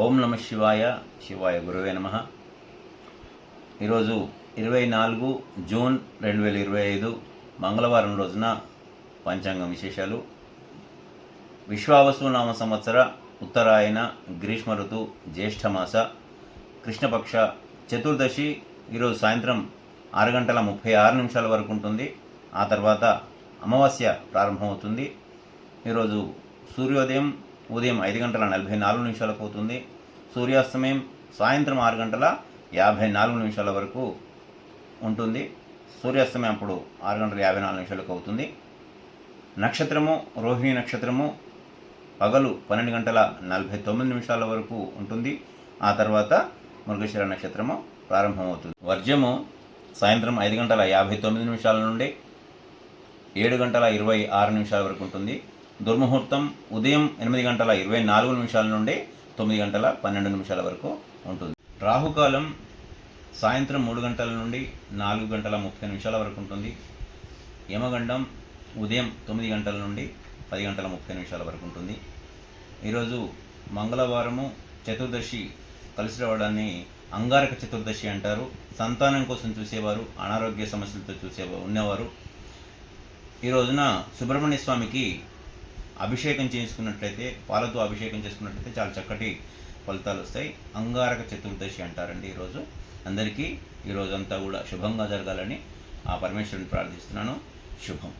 ఓం నమ శివాయ శివాయ గురువే నమ. ఈరోజు ఇరవై నాలుగు జూన్ రెండు వేల ఇరవై ఐదు మంగళవారం రోజున పంచాంగం విశేషాలు. విశ్వావసు నామ సంవత్సర ఉత్తరాయణ గ్రీష్మ ఋతు జ్యేష్ఠమాస కృష్ణపక్ష చతుర్దశి ఈరోజు సాయంత్రం ఆరు గంటల ముప్పై ఆరు నిమిషాల వరకు ఉంటుంది. ఆ తర్వాత అమావాస్య ప్రారంభమవుతుంది. ఈరోజు సూర్యోదయం ఉదయం ఐదు గంటల నలభై నాలుగు నిమిషాలకు అవుతుంది. సూర్యాస్తమయం సాయంత్రం ఆరు గంటల యాభై నాలుగు నిమిషాల వరకు ఉంటుంది. సూర్యాస్తమయం అప్పుడు ఆరు గంటల యాభై నాలుగు నిమిషాలకు అవుతుంది. నక్షత్రము రోహిణి నక్షత్రము పగలు పన్నెండు గంటల నలభై తొమ్మిది నిమిషాల వరకు ఉంటుంది. ఆ తర్వాత మృగశిర నక్షత్రము ప్రారంభమవుతుంది. వర్జము సాయంత్రం ఐదు గంటల యాభై తొమ్మిది నిమిషాల నుండి ఏడు గంటల ఇరవై ఆరు నిమిషాల వరకు ఉంటుంది. దుర్ముహూర్తం ఉదయం ఎనిమిది గంటల ఇరవై నాలుగు నిమిషాల నుండి తొమ్మిది గంటల పన్నెండు నిమిషాల వరకు ఉంటుంది. రాహుకాలం సాయంత్రం మూడు గంటల నుండి నాలుగు గంటల ముప్పై నిమిషాల వరకు ఉంటుంది. యమగండం ఉదయం తొమ్మిది గంటల నుండి పది గంటల ముప్పై నిమిషాల వరకు ఉంటుంది. ఈరోజు మంగళవారము చతుర్దశి కలిసి రావడాన్ని అంగారక చతుర్దశి అంటారు. సంతానం కోసం చూసేవారు అనారోగ్య సమస్యలతో చూసే ఉన్నవారు. ఈ రోజున సుబ్రహ్మణ్య స్వామికి అభిషేకం చేసుకున్నట్లయితే పాలతో అభిషేకం చేసుకున్నట్లయితే చాలా చక్కటి ఫలితాలు వస్తాయి. అంగారక చతుర్దశి అంటారండి ఈరోజు. అందరికీ ఈరోజంతా కూడా శుభంగా జరగాలని ఆ పరమేశ్వరుని ప్రార్థిస్తున్నాను. శుభం.